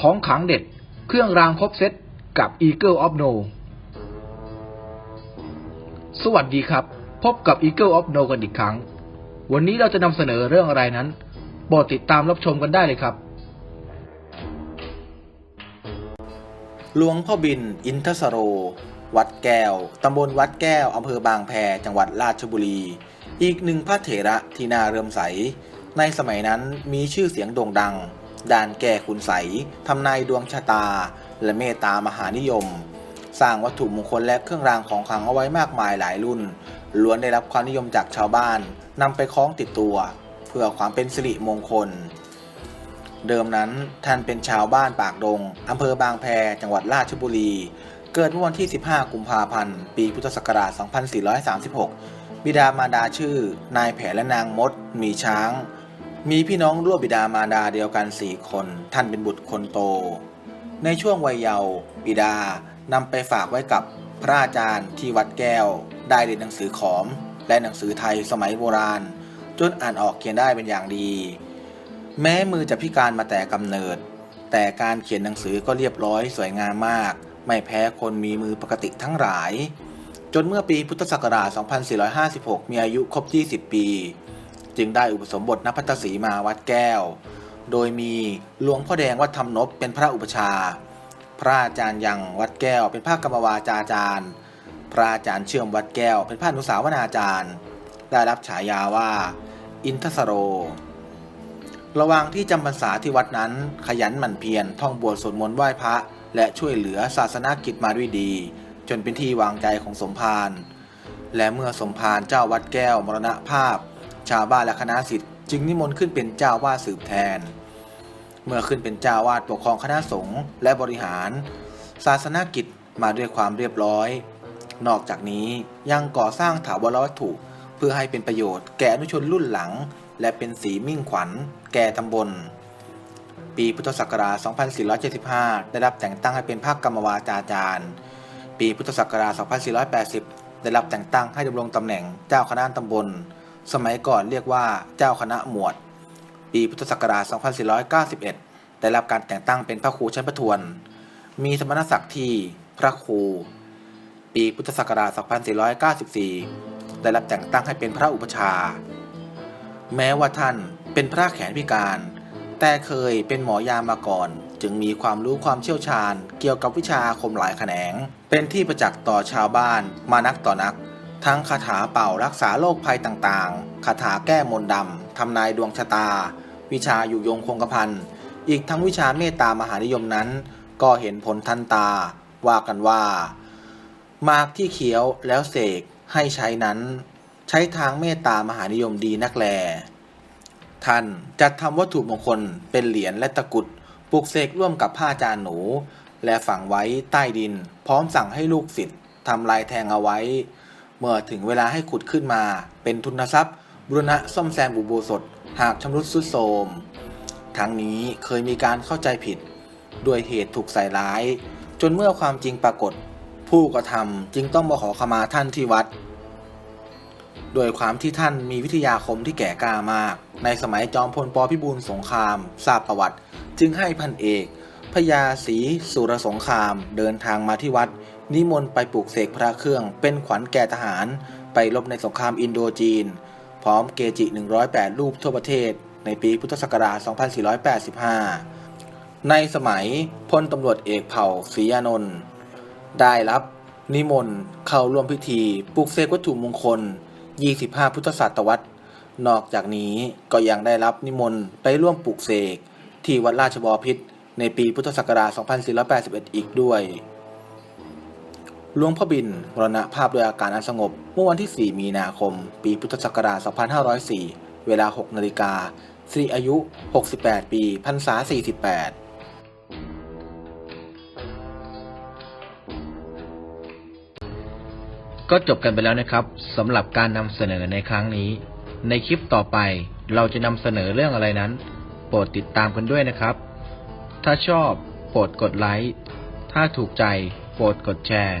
ของขังเด็ด เครื่องรางครบเซตกับ Eagle of No สวัสดีครับ พบกับ Eagle of No กันอีกครั้ง วันนี้เราจะนำเสนอเรื่องอะไรนั้นโปรดติดตามรับชมกันได้เลยครับ หลวงพ่อบิน อินทสโร วัดแก้ว ตำบลวัดแก้ว อำเภอบางแพ จังหวัดราชบุรี อีกหนึ่งพระเถระที่น่าเรื่มใส ในสมัยนั้นมีชื่อเสียงโด่งดัง ด้านแก้คุณใสทำนายดวงชะตา และเมตตามหานิยม สร้างวัตถุมงคลและเครื่องรางของขลังเอาไว้มากมายหลายรุ่น ล้วนได้รับความนิยมจากชาวบ้านนำไปคล้องติดตัว เพื่อความเป็นสิริมงคล เดิมนั้นท่านเป็นชาวบ้านปากดงอำเภอบางแพจังหวัดราชบุรี เกิดเมื่อวันที่ 15 กุมภาพันธ์ ปีพุทธศักราช 2436 บิดามารดาชื่อ นายแผนและนางมด มีช้าง มีพี่น้องร่วมบิดามารดาเดียวกัน4คน ท่านเป็นบุตรคนโต ในช่วงวัยเยาว์บิดานำไปฝากไว้กับพระอาจารย์ที่วัดแก้ว ได้เรียนหนังสือขอม และหนังสือไทยสมัยโบราณ จนอ่านออกเขียนได้เป็นอย่างดี แม้มือจะพิการมาแต่กำเนิด แต่การเขียนหนังสือก็เรียบร้อยสวยงามมาก ไม่แพ้คนมีมือปกติทั้งหลาย จนเมื่อปีพุทธศักราช 2456 มีอายุครบ 20 ปี จึงได้อุปสมบทณพัทศรีมาวัดแก้ว โดยมีหลวงพ่อแดงวัดธรรมนพเป็นพระอุปชา พระอาจารย์ยังวัดแก้วเป็นพระกรรมวาจาจารย์ พระอาจารย์เชื่อมวัดแก้วเป็นพระอนุสาวนาจารย์ ได้รับฉายาว่า อินทสโร ระหว่างที่จำพรรษาที่วัดนั้นขยันหมั่นเพียรท่องบวชสวดมนต์ไหว้พระ และช่วยเหลือศาสนากิจมาด้วยดี จนเป็นที่วางใจของสมภารและเมื่อสมภารเจ้าวัดแก้วมรณภาพ ชาวบ้านและคณะสิทธิ์จึงนิมนต์ขึ้นเป็นเจ้าวาดสืบแทน เมื่อขึ้นเป็นเจ้าวาดปกครองคณะสงฆ์และบริหาร ศาสนากิจมาด้วยความเรียบร้อย นอกจากนี้ยังก่อสร้างถาวรวัตถุเพื่อให้เป็นประโยชน์แก่อนุชนรุ่นหลัง และเป็นสีมิ่งขวัญ แก่ตำบล ปีพุทธศักราช 2475 ได้รับแต่งตั้งให้เป็นภาคกรรมวาจาจารย์ ปีพุทธศักราช 2480 ได้รับแต่งตั้งให้ดำรงตำแหน่งเจ้าคณะตำบล สมัยก่อนเรียกว่าเจ้าคณะหมวด ปีพุทธศักราช 2491 ได้รับการแต่งตั้งเป็นพระครูชั้นประทวน มีสมณศักดิ์ที่พระครู ปีพุทธศักราช 2494 ได้รับแต่งตั้งให้เป็นพระอุปชา แม้ว่าท่านเป็นพระแขนพิการ แต่เคยเป็นหมอยามาก่อน จึงมีความรู้ความเชี่ยวชาญ เกี่ยวกับวิชาอาคมหลายแขนง เป็นที่ประจักษ์ต่อชาวบ้านมานักต่อนัก ทั้งคาถาเป่ารักษาโรคภัยต่างๆ คาถาแก้มนต์ดำ ทำนายดวงชะตา วิชาอยู่ยงคงกระพัน อีกทั้งวิชาเมตตามหานิยมนั้น ก็เห็นผลทันตา ว่ากันว่า มากที่เคี้ยวแล้วเสกให้ใช้นั้น ใช้ทางเมตตามหานิยมดีนักแล ท่านจัดทำวัตถุมงคลเป็นเหรียญและตะกุดปลูกเสกร่วมกับผ้าจานหนู และฝังไว้ใต้ดิน พร้อมสั่งให้ลูกศิษย์ทำลายแทงเอาไว้ เมื่อถึงเวลาให้ขุดขึ้นมา เป็นทุนทรัพย์ บุรณะซ่อมแซมอุโบสถ หากชำรุดทรุดโทรม ทั้งนี้เคยมีการเข้าใจผิด ด้วยเหตุถูกใส่ร้าย จนเมื่อความจริงปรากฏ ผู้กระทำจึงต้องมาขอขมาท่านที่วัด โดยความที่ท่านมีวิทยาคมที่แก่กล้ามาก ในสมัยจอมพลปพิบูลสงครามทราบประวัติ จึงให้พันเอกพญาศรีสุรสงครามเดินทางมาที่วัด นิมนต์ไปปลูกเสกพระเครื่องเป็นขวัญแก่ทหาร ไปรบในสงครามอินโดจีน พร้อมเกจิ 108 รูปทั่วประเทศ ในปีพุทธศักราช 2485 ในสมัยพลตำรวจเอกเผ่าศรีอานนท์ได้รับนิมนต์เข้าร่วมพิธีปลูกเสกวัตถุมงคล 25 พุทธศตวรรษ นอกจากนี้ก็ยังได้รับนิมนต์ไปร่วมปลูกเสกที่วัดราชบอพิตรในปีพุทธศักราช 2481 อีกด้วย หลวงพ่อบินมรณภาพโดยอาการอันสงบ เมื่อวันที่ 4 มีนาคม ปีพุทธศักราช 2504 เวลา 6 นาฬิกาสิริอายุ 68 ปีพรรษา 48ก็จบกันไปแล้วนะครับสำหรับการนำเสนอในครั้งนี้ ในคลิปต่อไปเราจะนำเสนอเรื่องอะไรนั้น โปรดติดตามกันด้วยนะครับ ถ้าชอบโปรดกดไลค์ถ้าถูกใจโปรดกดแชร์